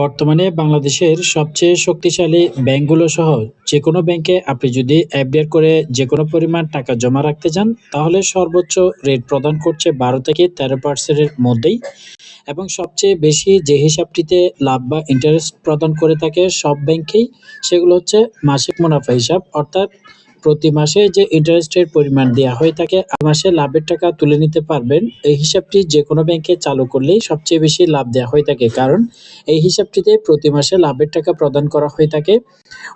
বর্তমানে বাংলাদেশের সবচেয়ে শক্তিশালী ব্যাংকগুলো সহ যে কোনো ব্যাংকে আপনি যদি এফডিআর করে যে কোনো পরিমাণ টাকা জমা রাখতে চান, তাহলে সর্বোচ্চ রেট প্রদান করছে বারো থেকে তেরো পার্সেন্টের মধ্যেই। এবং সবচেয়ে বেশি যে হিসাবটিতে লাভ বা ইন্টারেস্ট প্রদান করে থাকে সব ব্যাংকেই, সেগুলো হচ্ছে মাসিক মুনাফা হিসাব, অর্থাৎ প্রতি মাসে যে ইন্টারেস্টের পরিমাণ দেওয়া হয়ে থাকে মাসে লাভের টাকা তুলে নিতে পারবেন। এই হিসাবটি যে কোনো ব্যাংকে চালু করলেই সবচেয়ে বেশি লাভ দেওয়া হয়ে থাকে। কারণ এই হিসাবটিতে প্রতি মাসে লাভের টাকা প্রদান করা হয়ে থাকে।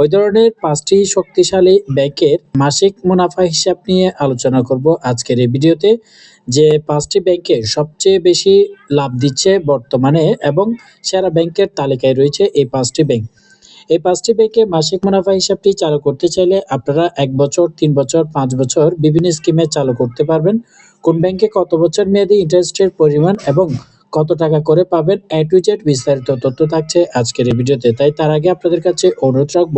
ওই ধরনের পাঁচটি শক্তিশালী ব্যাংকের মাসিক মুনাফা হিসাব নিয়ে আলোচনা করব আজকের এই ভিডিওতে, যে পাঁচটি ব্যাংকে সবচেয়ে বেশি লাভ দিচ্ছে বর্তমানে এবং সেরা ব্যাংকের তালিকায় রয়েছে এই পাঁচটি ব্যাংক। এই পাঁচটি ব্যাংকে মাসিক মুনাফা হিসাবটি চালু করতে চাইলে আপনারা এক বছর, তিন বছর, পাঁচ বছর বিভিন্ন স্কিমে চালু করতে পারবেন। কোন ব্যাংকে কত বছর মেয়াদি ইন্টারেস্টের পরিমাণ এবং কত টাকা করে পাবেন এ টু জেড বিস্তারিত তথ্য থাকছে আজকের এই ভিডিওতে। তাই তার আগে আপনাদের কাছে অনুরোধ রাখব,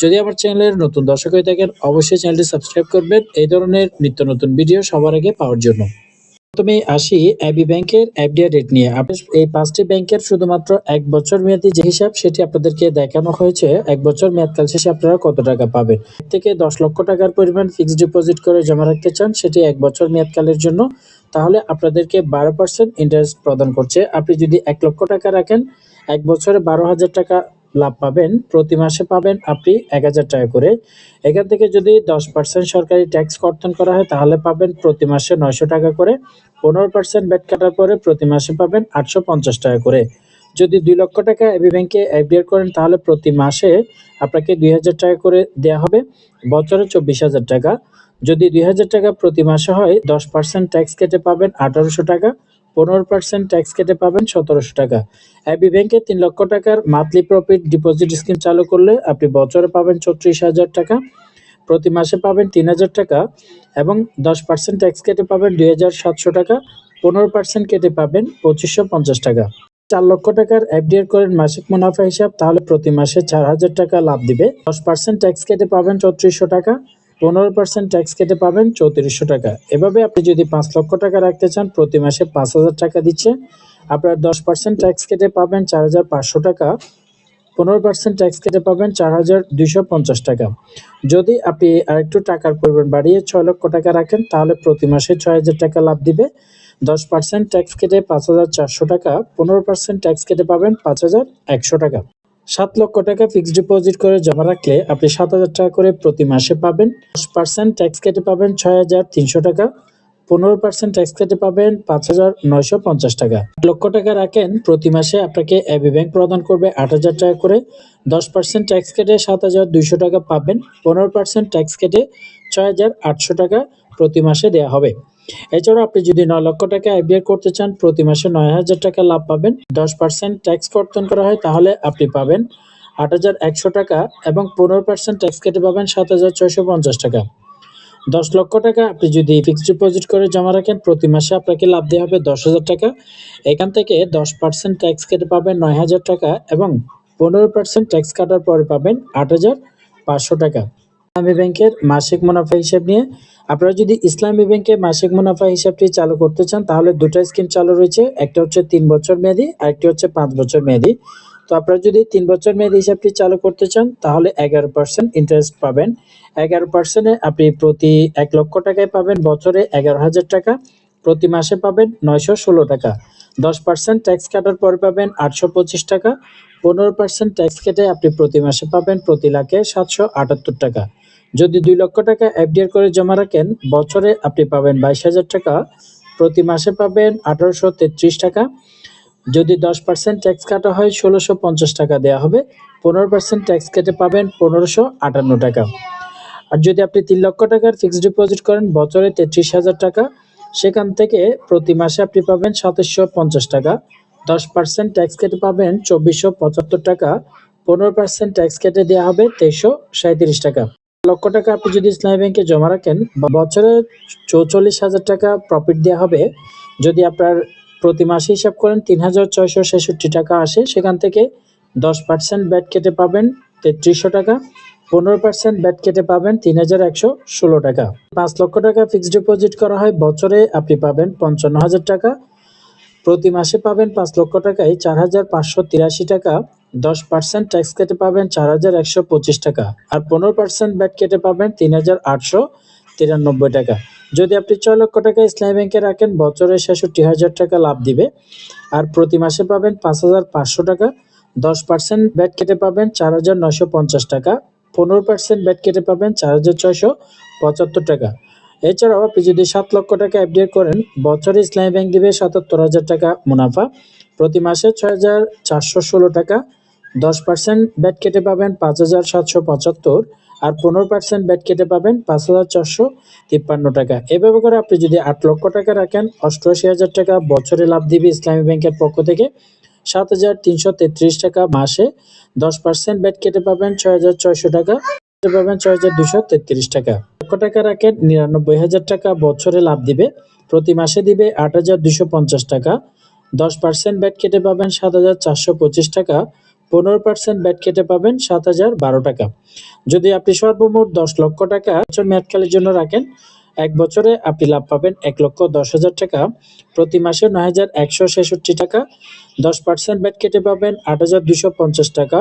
যদি আমার চ্যানেলের নতুন দর্শক হয়ে থাকেন, অবশ্যই চ্যানেলটি সাবস্ক্রাইব করবেন। এই ধরনের নিত্য নতুন ভিডিও সবার আগে পাওয়ার জন্য। প্রথমে আসি এবি ব্যাংকের এফডিআর রেট নিয়ে। এই পাঁচটি ব্যাংকের শুধুমাত্র এক বছর মেয়াদি যে হিসাব সেটি আপনাদেরকে দেখানো হয়েছে, এক বছর মেয়াদকাল শেষে আপনারা কত টাকা পাবেন? থেকে দশ লক্ষ টাকার পরিমাণ ফিক্সড ডিপোজিট করে জমা রাখতে চান, সেটি এক বছর মেয়াদকালের জন্য। তাহলে আপনাদেরকে বারো পার্সেন্ট ইন্টারেস্ট প্রদান করছে। আপনি যদি এক লক্ষ টাকা রাখেন, এক বছরে বারো হাজার টাকা লাভ পাবেন, প্রতি মাসে পাবেন আপনি এক হাজার টাকা করে। এখান থেকে যদি দশ পার্সেন্ট সরকারি ট্যাক্স কর্তন করা হয়, তাহলে পাবেন প্রতি মাসে নয়শো টাকা করে। পনেরো পার্সেন্ট ব্যাট কাটার পরে প্রতি মাসে পাবেন আটশো পঞ্চাশ টাকা করে। যদি দুই লক্ষ টাকা এবি ব্যাংকে এফডিআর করেন, তাহলে প্রতি মাসে আপনাকে দুই হাজার টাকা করে দেওয়া হবে। বছরে চব্বিশ হাজার টাকা। যদি দুই হাজার টাকা প্রতি মাসে হয়, দশ পার্সেন্ট ট্যাক্স কেটে পাবেন আঠারোশো টাকা। পনেরো পার্সেন্ট ট্যাক্স কেটে পাবেন সতেরোশো টাকা। এবি ব্যাংকে তিন লক্ষ টাকার মান্থলি প্রফিট ডিপোজিট স্কিম চালু করলে আপনি বছরে পাবেন ছত্রিশ হাজার টাকা, প্রতি মাসে পাবেন তিন হাজার টাকা এবং দশ পার্সেন্ট ট্যাক্স কেটে পাবেন দুই হাজার সাতশো টাকা, পনেরো পার্সেন্ট কেটে পাবেন পঁচিশশো পঞ্চাশ টাকা। চার লক্ষ টাকার এফডিআর করেন মাসিক মুনাফা হিসাব তাহলে প্রতি মাসে চার হাজার টাকা লাভ দিবে। দশ পার্সেন্ট ট্যাক্স কেটে পাবেন চৌত্রিশশো টাকা পনেরো পার্সেন্ট ট্যাক্স কেটে পাবেন চৌত্রিশশো টাকা। এভাবে আপনি যদি পাঁচ লক্ষ টাকা রাখতে চান, প্রতি মাসে পাঁচ হাজার টাকা দিচ্ছে। আপনার দশ পার্সেন্ট ট্যাক্স কেটে পাবেন চার হাজার পাঁচশো টাকা। পনেরো পার্সেন্ট ট্যাক্স কেটে পাবেন চার হাজার দুইশো পঞ্চাশ টাকা। যদি আপনি আরেকটু টাকার পরিমাণ বাড়িয়ে ছয় লক্ষ টাকা রাখেন, তাহলে প্রতি মাসে ছয় হাজার টাকা লাভ দিবে। দশ পার্সেন্ট ট্যাক্স কেটে পাঁচ হাজার চারশো টাকা, পনেরো পার্সেন্ট ট্যাক্স কেটে পাবেন পাঁচ হাজার একশো টাকা। সাত লক্ষ টাকা ফিক্সড ডিপোজিট করে জমা রাখলে আপনি সাত হাজার টাকা করে প্রতি মাসে পাবেন। দশ পার্সেন্ট ট্যাক্স কেটে পাবেন ছয় হাজার তিনশো টাকা। পনেরো পার্সেন্ট ট্যাক্স কেটে পাবেন পাঁচ হাজার নয়শো পঞ্চাশ টাকা। লক্ষ টাকা রাখেন, প্রতি মাসে আপনাকে এবি ব্যাংক প্রদান করবে আট হাজার টাকা করে। দশ পার্সেন্ট ট্যাক্স কেটে সাত হাজার দুইশো টাকা পাবেন। পনেরো পার্সেন্ট ট্যাক্স কেটে ছয় হাজার আটশো টাকা প্রতি মাসে দেওয়া হবে। এছাড়া আপনি যদি নয় লক্ষ টাকা এফডিআর করতে চান, প্রতি মাসে নয় হাজার টাকা লাভ পাবেন। দশ পার্সেন্ট ট্যাক্স কর্তন করা হয়, তাহলে আপনি পাবেন আট হাজার একশো টাকা এবং পনেরো পার্সেন্ট ট্যাক্স কেটে পাবেন সাত হাজার ছয়শো পঞ্চাশ টাকা। দশ লক্ষ টাকা আপনি যদি ফিক্সড ডিপোজিট করে জমা রাখেন, প্রতি মাসে আপনাকে লাভ দেওয়া হবে দশ হাজার টাকা। এখান থেকে দশ পার্সেন্ট ট্যাক্স কেটে পাবেন নয় হাজার টাকা এবং পনেরো পার্সেন্ট ট্যাক্স কাটার পরে পাবেন আট হাজার পাঁচশো টাকা। ইসলামী ব্যাংকের মাসিক মুনাফা হিসাব নিয়ে। আপনারা যদি ইসলামী ব্যাংকে মাসিক মুনাফা হিসাবটি চালু করতে চান, তাহলে দুটো স্কিম চালু রয়েছে। একটা হচ্ছে তিন বছর মেয়াদি আরেকটি হচ্ছে পাঁচ বছর মেয়াদি। তো আপনারা যদি তিন বছর মেয়াদি হিসাবটি চালু করতে চান, তাহলে এগারো পার্সেন্ট ইন্টারেস্ট পাবেন। এগারো পার্সেন্টে আপনি প্রতি এক লক্ষ টাকায় পাবেন, বছরে এগারো হাজার টাকা। প্রতি মাসে পাবেন নয়শো ষোলো টাকা। দশ পার্সেন্ট ট্যাক্স কাটার পরে পাবেন আটশো পঁচিশ টাকা। পনেরো পার্সেন্ট ট্যাক্স কেটে আপনি প্রতি মাসে পাবেন প্রতি লাখে সাতশো আটাত্তর টাকা। যদি দুই লক্ষ টাকা এফডিআর করে জমা রাখেন, বছরে আপনি পাবেন বাইশ হাজার টাকা। প্রতি মাসে পাবেন আঠারোশো তেত্রিশ টাকা। যদি দশ পার্সেন্ট ট্যাক্স কাটা হয়, ষোলোশো পঞ্চাশ টাকা দেওয়া হবে। পনেরো পার্সেন্ট ট্যাক্স কেটে পাবেন পনেরোশো আটান্ন টাকা। আর যদি আপনি তিন লক্ষ টাকার ফিক্সড ডিপোজিট করেন, বছরে তেত্রিশ হাজার টাকা। সেখান থেকে প্রতি মাসে আপনি পাবেন সাতাশশো পঞ্চাশ টাকা। দশ পার্সেন্ট ট্যাক্স কেটে পাবেন চব্বিশশো পঁচাত্তর টাকা। পনেরো পার্সেন্ট ট্যাক্স কেটে দেওয়া হবে তেইশশো সাঁত্রিশ টাকা। লক্ষ টাকা আপনি যদি ইসলামী ব্যাংকে জমা রাখেন, বছরে চৌচল্লিশ হাজার টাকা প্রফিট দেওয়া হবে। যদি আপনার প্রতি মাসে হিসাব করেন, তিন হাজার ছয়শো ছেষট্টি টাকা আসে। সেখান থেকে দশ পার্সেন্ট ব্যাট কেটে পাবেন তেত্রিশশো টাকা, পনেরো পার্সেন্ট ব্যাট কেটে পাবেন তিন হাজার একশো ষোলো টাকা। পাঁচ লক্ষ টাকা ফিক্সড ডিপোজিট করা হয়, বছরে আপনি পাবেন পঞ্চান্ন হাজার টাকা। প্রতি মাসে পাবেন পাঁচ লক্ষ টাকায় চার হাজার পাঁচশো তিরাশি টাকা। দশ পার্সেন্ট ট্যাক্স কেটে পাবেন চার হাজার একশো পঁচিশ টাকা আর পনেরো পার্সেন্ট ব্যাট কেটে পাবেন তিন হাজার আটশো তিরানব্বই টাকা। যদি আপনি ছয় লক্ষ টাকা ইসলামী ব্যাংকে রাখেন, বছরে ছেষট্টি হাজার টাকা লাভ দিবে আর প্রতি মাসে পাবেন পাঁচ হাজার পাঁচশো টাকা। দশ পার্সেন্ট ব্যাট কেটে পাবেন চার হাজার নয়শো পঞ্চাশ টাকা। পনেরো পার্সেন্ট ব্যাট কেটে পাবেন চার হাজার ছয়শো পঁচাত্তর টাকা। এছাড়াও আপনি যদি সাত লক্ষ টাকা এফডিআর করেন, বছরে ইসলামী ব্যাংক দিবে সাতাত্তর হাজার টাকা মুনাফা। প্রতি মাসে ছয় হাজার চারশো ষোলো টাকা। দশ পার্সেন্ট ব্যাট কেটে পাবেন পাঁচ হাজার সাতশো পঁচাত্তর আর পনেরো পার্সেন্ট ব্যাট কেটে পাবেন পাঁচ হাজার চারশো তিপ্পান্ন টাকা। এভাবে করে আপনি যদি আট লক্ষ টাকা রাখেন, অষ্টআশি হাজার টাকা বছরে লাভ দিবে ইসলামী ব্যাংকের পক্ষ থেকে। সাত হাজার তিনশো তেত্রিশ টাকা মাসে দশ পার্সেন্ট ব্যাট কেটে পাবেন ছয় হাজার ছয়শো টাকা পাবেন ছয় হাজার দুশো তেত্রিশ টাকা। লক্ষ টাকা রাখেন, নিরানব্বই হাজার টাকা বছরে লাভ দিবে, প্রতি মাসে দিবে আট হাজার দুশো পঞ্চাশ টাকা। দশ পার্সেন্ট ব্যাট কেটে পাবেন সাত হাজার চারশো পঁচিশ টাকা পনেরো পার্সেন্ট ব্যাট কেটে পাবেন সাত হাজার বারো টাকা। যদি আপনি সর্বমোট দশ লক্ষ টাকা বছর মেয়াদকালের জন্য রাখেন, এক বছরে আপনি লাভ পাবেন এক লক্ষ দশ হাজার টাকা। প্রতি মাসে নয় হাজার একশো ছেষট্টি টাকা। দশ পার্সেন্ট ব্যাট কেটে পাবেন আট হাজার দুশো পঞ্চাশ টাকা।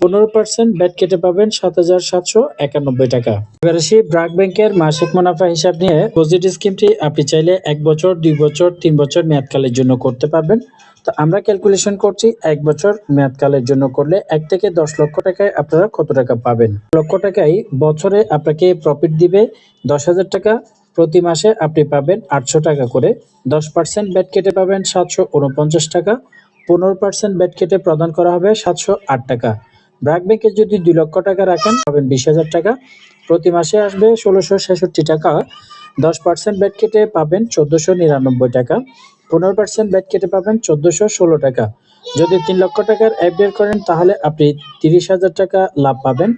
পনেরো পার্সেন্ট ব্যাট কেটে পাবেন সাত হাজার সাতশো একানব্বই টাকা। এবার আসি ব্রাক ব্যাংকের মাসিক মুনাফা হিসাব নিয়ে ডিপোজিট স্কিমটি আপনি চাইলে এক বছর, দুই বছর, তিন বছর মেয়াদকালের জন্য করতে পারবেন। তো আমরা ক্যালকুলেশন করছি এক বছর মেয়াদকালের জন্য করলে এক থেকে দশ লক্ষ টাকায় আপনারা কত টাকা পাবেন? লক্ষ টাকায় বছরে আপনাকে প্রফিট দিবে দশ হাজার টাকা, প্রতি মাসে আপনি পাবেন আটশো টাকা করে। দশ পার্সেন্ট ব্যাট কেটে পাবেন সাতশো উনপঞ্চাশ টাকা, পনেরো পার্সেন্ট ব্যাট কেটে প্রদান করা হবে সাতশো আট টাকা। ব্র্যাক ব্যাংকে যদি দুই লক্ষ টাকা রাখেন, পাবেন বিশ হাজার টাকা, প্রতি মাসে আসবে ষোলোশো ছেষট্টি টাকা। দশ পার্সেন্ট ব্যাট কেটে পাবেন চোদ্দোশো নিরানব্বই টাকা। পনেরো পার্সেন্ট ব্যাট কেটে পাবেন চোদ্দোশো ষোলো টাকা। যদি তিন লক্ষ টাকার এফডিআর করেন, তাহলে আপনি তিরিশ হাজার টাকা লাভ পাবেন।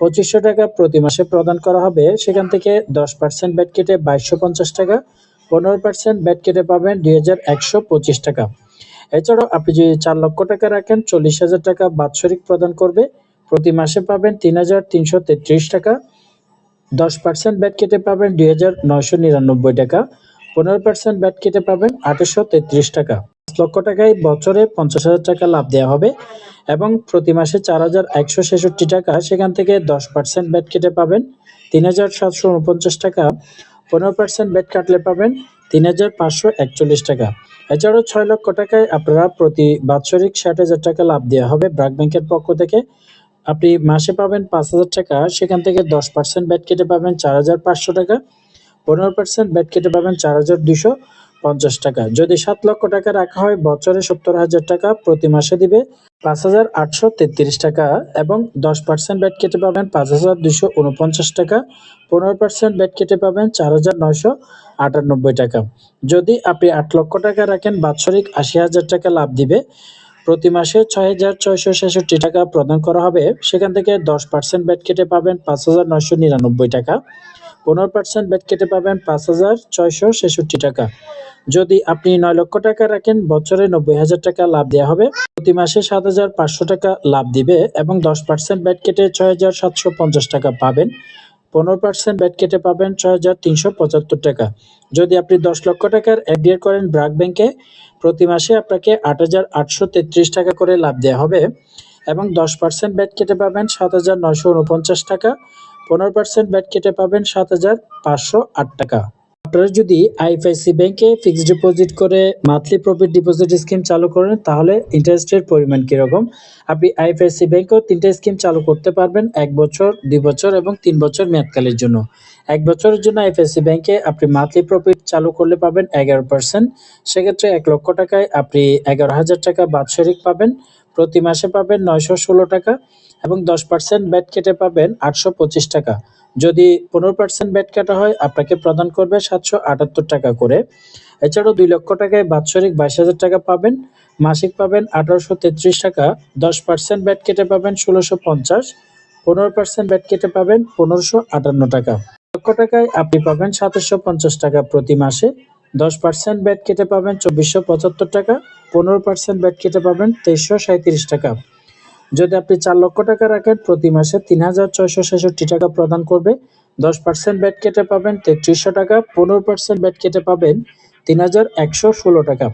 পঁচিশশো টাকা প্রতি মাসে প্রদান করা হবে। সেখান থেকে দশ পার্সেন্ট ব্যাট কেটে বাইশশো পঞ্চাশ টাকা, পনেরো পার্সেন্ট ব্যাট কেটে পাবেন দুই হাজার একশো পঁচিশ টাকা। এছাড়াও আপনি যদি চার লক্ষ টাকা রাখেন, চল্লিশ হাজার টাকা বাৎসরিক প্রদান করবে। প্রতি মাসে পাবেন তিন হাজার তিনশো তেত্রিশ টাকা। দশ পার্সেন্ট ব্যাট কেটে পাবেন দুই হাজার নয়শো নিরানব্বই টাকা। পনেরো পার্সেন্ট ব্যাট কেটে পাবেন আঠাশশো তেত্রিশ টাকা। লক্ষ টাকায় বছরে পঞ্চাশ হাজার টাকা লাভ দেওয়া হবে এবং প্রতি মাসে চার হাজার একশো ছেষট্টি টাকা সেখান থেকে দশ পার্সেন্ট ব্যাট কেটে পাবেন তিন হাজার সাতশো উনপঞ্চাশ টাকা। পনেরো পার্সেন্ট ব্যাট কাটলে পাবেন তিন হাজার পাঁচশো একচল্লিশ টাকা। এছাড়াও ছয় লক্ষ টাকায় আপনারা প্রতি বাৎসরিক ষাট হাজার টাকা লাভ দেওয়া হবে ব্রাক ব্যাংকের পক্ষ থেকে। আপনি মাসে পাবেন পাঁচ হাজার টাকা, সেখান থেকে দশ পার্সেন্ট ব্যাট কেটে পাবেন চার হাজার পাঁচশো টাকা। পনেরো পার্সেন্ট ব্যাট কেটে পাবেন চার হাজার দুশো পঞ্চাশ টাকা। যদি সাত লক্ষ টাকা রাখা হয়, বছরে সত্তর হাজার টাকা প্রতি মাসে দিবে পাঁচ হাজার আটশো তেত্রিশ টাকা এবং দশ পার্সেন্ট ব্যাট কেটে পাবেন পাঁচ হাজার দুশো উনপঞ্চাশ টাকা। পনেরো পার্সেন্ট ব্যাট কেটে পাবেন চার হাজার নয়শো আটানব্বই টাকা। যদি আপনি আট লক্ষ টাকা রাখেন, বাৎসরিক আশি হাজার টাকা লাভ দিবে। প্রতি মাসে ছয় হাজার ছয়শো ছেষট্টি টাকা প্রদান করা হবে। সেখান থেকে দশ পার্সেন্ট ব্যাট কেটে পাবেন পাঁচ হাজার নয়শো নিরানব্বই টাকা। পনেরো পার্সেন্ট ব্যাট কেটে পাবেন পাঁচ হাজার ছয়শো ছেষট্টি টাকা। যদি আপনি নয় লক্ষ টাকা রাখেন, বছরে নব্বই হাজার টাকা লাভ দেওয়া হবে। প্রতি মাসে সাত হাজার পাঁচশো টাকা লাভ দিবে এবং দশ পার্সেন্ট ব্যাট কেটে ছয় হাজার সাতশো পঞ্চাশ টাকা পাবেন। পনেরো পার্সেন্ট ব্যাট কেটে পাবেন ছয় হাজার তিনশো পঁচাত্তর টাকা। যদি আপনি দশ লক্ষ টাকার এফডিআর করেন ব্রাক ব্যাংকে, প্রতি মাসে আপনাকে আট হাজার আটশো তেত্রিশ টাকা করে লাভ দেওয়া হবে এবং দশ পার্সেন্ট ব্যাট কেটে পাবেন সাত হাজার নয়শো উনপঞ্চাশ টাকা। পনেরো পার্সেন্ট ব্যাট কেটে পাবেন সাত হাজার পাঁচশো আট টাকা। আপনারা যদি আইএফআইসি ব্যাংকে ফিক্সড ডিপোজিট করে মান্থলি প্রফিট ডিপোজিট স্কিম চালু করেন, তাহলে ইন্টারেস্টের পরিমাণ কীরকম? আপনি আইএফআইসি ব্যাংকেও তিনটা স্কিম চালু করতে পারবেন, এক বছর, দুই বছর এবং তিন বছর মেয়াদকালের জন্য। এক বছরের জন্য আইএফআইসি ব্যাংকে আপনি মান্থলি প্রফিট চালু করলে পাবেন এগারো পার্সেন্ট সেক্ষেত্রে এক লক্ষ টাকায় আপনি এগারো হাজার টাকা বাৎসরিক পাবেন। প্রতি মাসে পাবেন নয়শো ষোলো টাকা এবং দশ পার্সেন্ট ব্যাট কেটে পাবেন আটশো পঁচিশ টাকা। যদি পনেরো পার্সেন্ট ব্যাট কাটা হয়, আপনাকে প্রদান করবে সাতশো আটাত্তর টাকা করে। এছাড়াও দুই লক্ষ টাকায় বাৎসরিক বাইশ হাজার টাকা পাবেন, মাসিক পাবেন আঠারোশো তেত্রিশ টাকা, দশ পার্সেন্ট ব্যাট কেটে পাবেন ষোলোশো পঞ্চাশ, পনেরো পার্সেন্ট ব্যাট কেটে পাবেন পনেরোশো আটান্ন টাকা। লক্ষ টাকায় আপনি পাবেন সাতাশশো পঞ্চাশ টাকা প্রতি মাসে, দশ পার্সেন্ট ব্যাট কেটে পাবেন চব্বিশশো পঁচাত্তর টাকা পনেরো পার্সেন্ট ব্যাট কেটে পাবেন তেইশশো সাঁত্রিশ টাকা। যদি আপনি চার লক্ষ টাকা রাখেন, প্রতি মাসে তিন হাজার ছয়শো ছেষট্টি টাকা প্রদান করবে। দশ পার্সেন্ট ব্যাট কেটে পাবেন তেত্রিশশো টাকা, পনেরো পার্সেন্ট ব্যাট কেটে পাবেন তিন হাজার একশো ষোলো টাকা।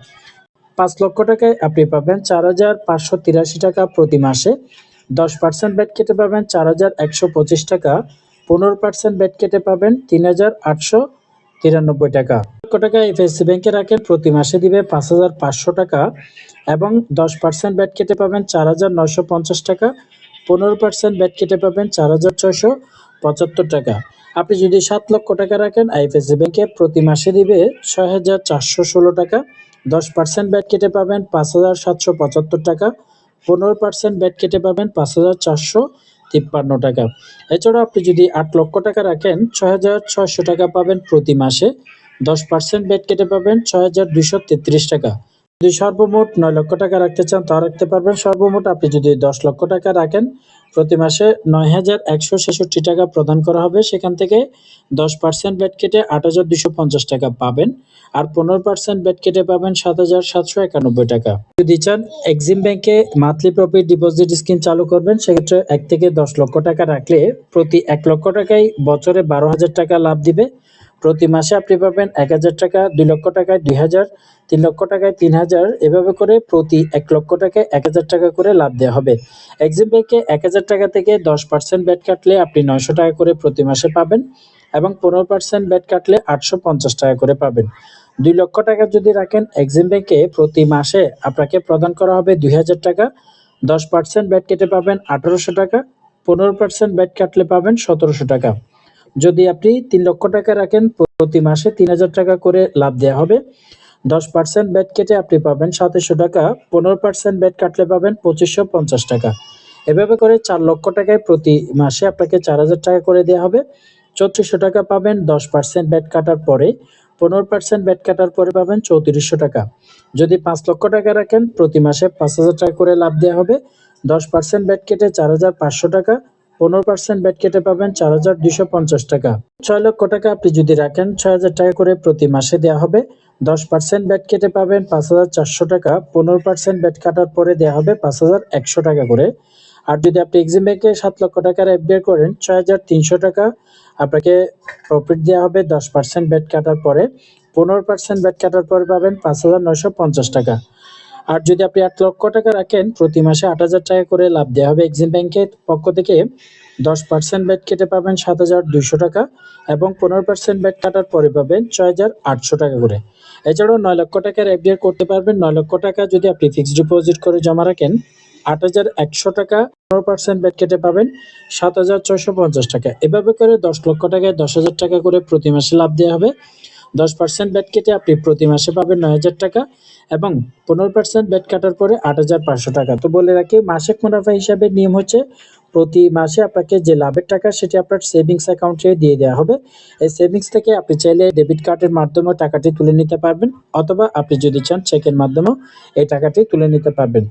পাঁচ লক্ষ টাকায় আপনি পাবেন চার হাজার পাঁচশো তিরাশি টাকা প্রতি মাসে। দশ পার্সেন্ট ব্যাট কেটে পাবেন চার হাজার একশো পঁচিশ টাকা, পনেরো পার্সেন্ট ব্যাট কেটে পাবেন তিন হাজার আটশো তিরানব্বই টাকা। টাকা এফএসসি ব্যাংকে রাখেন, প্রতি মাসে দিবে পাঁচ হাজার পাঁচশো টাকা এবং দশ পার্সেন্ট ব্যাট কেটে পাবেন চার হাজার নশো পঞ্চাশ টাকা। পনেরো পার্সেন্ট ব্যাট কেটে পাবেন চার হাজার ছয়শো পঁচাত্তর টাকা। আপনি যদি সাত লক্ষ টাকা রাখেন, আইএফএসসি ব্যাংকে প্রতি মাসে দিবে ছয় হাজার চারশো ষোলো টাকা। দশ পার্সেন্ট ব্যাট কেটে পাবেন পাঁচ হাজার সাতশো পঁচাত্তর টাকা। পনেরো পার্সেন্ট ব্যাট কেটে পাবেন পাঁচ হাজার চারশো তিপ্পান্ন টাকা। এছাড়াও আপনি যদি আট লক্ষ টাকা রাখেন, ছয় হাজার ছয়শো টাকা পাবেন প্রতি মাসে। দশ পার্সেন্ট ব্যাট কেটে পাবেন ছয় হাজার দুশো তেত্রিশ টাকা। যদি সর্বমোট নয় লক্ষ টাকা রাখতে চান তা রাখতে পারবেন। সর্বমোট আপনি যদি দশ লক্ষ টাকা রাখেন, প্রতি মাসে নয় হাজার একশো ছেষট্টি টাকা প্রদান করা হবে। সেখান থেকে দশ পার্সেন্ট ব্যাট কেটে আট হাজার দুশো পঞ্চাশ টাকা পাবেন আর পনেরো পার্সেন্ট ব্যাট কেটে পাবেন সাত হাজার সাতশো একানব্বই টাকা। যদি চান, এক্সিম ব্যাংকে মান্থলি প্রফিট ডিপোজিট স্কিম চালু করবেন, সেক্ষেত্রে এক থেকে দশ লক্ষ টাকা রাখলে প্রতি এক লক্ষ টাকায় বছরে বারো হাজার টাকা লাভ দিবে। প্রতি মাসে আপনি পাবেন এক হাজার টাকা, দুই লক্ষ টাকায় দুই হাজার, তিন লক্ষ টাকায় তিন হাজার। এভাবে করে প্রতি এক লক্ষ টাকায় এক হাজার টাকা করে লাভ দেওয়া হবে। এক্সিম ব্যাংকে এক হাজার টাকা থেকে দশ পার্সেন্ট ব্যাট কাটলে আপনি নয়শো টাকা করে প্রতি মাসে পাবেন এবং পনেরো পার্সেন্ট ব্যাট কাটলে আটশো পঞ্চাশ টাকা করে পাবেন। দুই লক্ষ টাকা যদি রাখেন এক্সিম ব্যাংকে প্রতি মাসে আপনাকে প্রদান করা হবে দুই হাজার টাকা। দশ পার্সেন্ট ব্যাট কেটে পাবেন আঠারোশো টাকা, পনেরো পার্সেন্ট ব্যাট কাটলে পাবেন সতেরোশো টাকা। যদি আপনি তিন লক্ষ টাকা রাখেন, প্রতি মাসে তিন হাজার টাকা করে লাভ দেওয়া হবে। দশ পার্সেন্ট ব্যাট কেটে আপনি পাবেন সাতাশশো টাকা, পনেরো পার্সেন্ট ব্যাট কাটলে পাবেন পঁচিশশো পঞ্চাশ টাকা। এভাবে করে চার লক্ষ টাকায় প্রতি মাসে আপনাকে চার হাজার টাকা করে দেওয়া হবে। চৌত্রিশশো টাকা পাবেন, দশ পার্সেন্ট ব্যাট কাটার পরে। পনেরো পার্সেন্ট ব্যাট কাটার পরে পাবেন চৌত্রিশশো টাকা। যদি পাঁচ লক্ষ টাকা রাখেন, প্রতি মাসে পাঁচ হাজার টাকা করে লাভ দেওয়া হবে। দশ পার্সেন্ট ব্যাট কেটে চার হাজার পাঁচশো টাকা পনেরো পার্সেন্ট ব্যাট কেটে পাবেন চার হাজার দুশো পঞ্চাশ টাকা। ছয় লক্ষ টাকা আপনি যদি রাখেন, ছয় হাজার টাকা করে প্রতি মাসে দেওয়া হবে। দশ পার্সেন্ট ব্যাট কেটে পাবেন পাঁচ হাজার চারশো টাকা। পনেরো পার্সেন্ট ব্যাট কাটার পরে দেওয়া হবে পাঁচ হাজার একশো টাকা করে। আর যদি আপনি এক্সিম ব্যাংকে সাত লক্ষ টাকার এফডিআর করেন, ছয় হাজার তিনশো টাকা। আপনাকে প্রফিট দেওয়া হবে দশ পার্সেন্ট ব্যাট কাটার পরে। পনেরো পার্সেন্ট ব্যাট কাটার পরে পাবেন পাঁচ হাজার নয়শো পঞ্চাশ টাকা। আর যদি আপনি আট লক্ষ টাকা রাখেন, প্রতি মাসে আট হাজার টাকা করে লাভ দেওয়া হবে এক্সিম ব্যাংকের পক্ষ থেকে। দশ পার্সেন্ট ব্যাট কেটে পাবেন সাত হাজার দুইশো টাকা এবং পনেরো পার্সেন্ট ব্যাট কাটার পরে পাবেন ছয় হাজার আটশো টাকা করে। এছাড়াও নয় লক্ষ টাকার এফডিআর করতে পারবেন। নয় লক্ষ টাকা যদি আপনি ফিক্সড ডিপোজিট করে জমা রাখেন, আট হাজার একশো টাকা পনেরো পার্সেন্ট ব্যাট কেটে পাবেন সাত হাজার ছয়শো পঞ্চাশ টাকা। এভাবে করে দশ লক্ষ টাকায় দশ হাজার টাকা করে প্রতি মাসে লাভ দেওয়া হবে। দশ পার্সেন্ট ব্যাট কেটে আপনি প্রতি মাসে পাবেন নয় হাজার টাকা এবং পনেরো পার্সেন্ট ব্যাট কাটার পরে আট হাজার পাঁচশো টাকা। তো বলে রাখি, মাসিক মুনাফা হিসাবে নিয়ম হচ্ছে প্রতি মাসে আপনাকে যে লাভের টাকা সেটি আপনার সেভিংস অ্যাকাউন্টে দিয়ে দেওয়া হবে। এই সেভিংস থেকে আপনি চাইলে ডেবিট কার্ডের মাধ্যমে টাকাটি তুলে নিতে পারবেন অথবা আপনি যদি চান চেকের মাধ্যমেও এই টাকাটি তুলে নিতে পারবেন।